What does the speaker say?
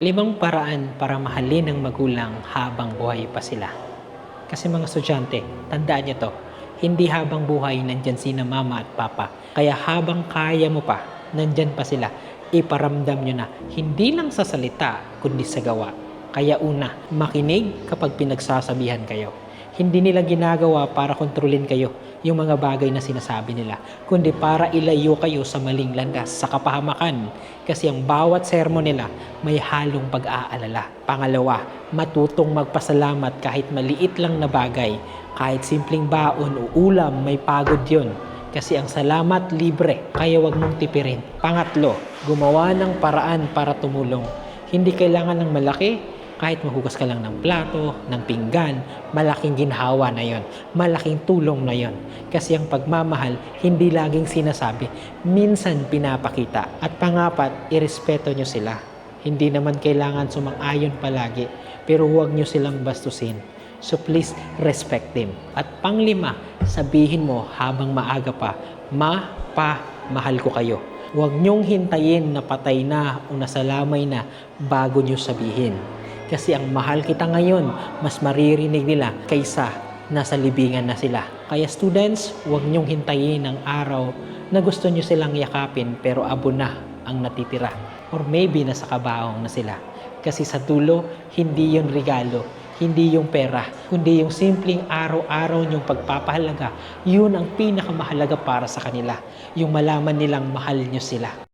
Limang paraan para mahalin ng magulang habang buhay pa sila. Kasi mga estudyante, tandaan niyo to, hindi habang buhay nandyan sina mama at papa. Kaya habang kaya mo pa, nandyan pa sila. Iparamdam nyo na, hindi lang sa salita, kundi sa gawa. Kaya una, makinig kapag pinagsasabihan kayo. Hindi nila ginagawa para kontrolin kayo yung mga bagay na sinasabi nila, kundi para ilayo kayo sa maling landas, sa kapahamakan. Kasi ang bawat sermon nila may halong pag-aalala. Pangalawa, matutong magpasalamat kahit maliit lang na bagay. Kahit simpleng baon o ulam, may pagod yun. Kasi ang salamat libre, kaya wag mong tipirin. Pangatlo, gumawa ng paraan para tumulong. Hindi kailangan ng malaki, kahit mahugas ka lang ng plato, ng pinggan, malaking ginhawa na yon, malaking tulong na yon. Kasi ang pagmamahal, hindi laging sinasabi, minsan pinapakita. At pangapat, irespeto nyo sila. Hindi naman kailangan sumang-ayon palagi, pero huwag nyo silang bastusin. So please respect them. At panglima, sabihin mo habang maaga pa, ma, pa, mahal ko kayo. Huwag nyong hintayin na patay na o nasalamay na bago nyo sabihin. Kasi ang mahal kita ngayon, mas maririnig nila kaysa nasa libingan na sila. Kaya students, huwag niyong hintayin ang araw na gusto niyo silang yakapin pero abo na ang natitira. Or maybe nasa kabaong na sila. Kasi sa dulo, hindi yon regalo, hindi yung pera, kundi yung simpleng araw-araw niyong pagpapahalaga, yun ang pinakamahalaga para sa kanila. Yung malaman nilang mahal niyo sila.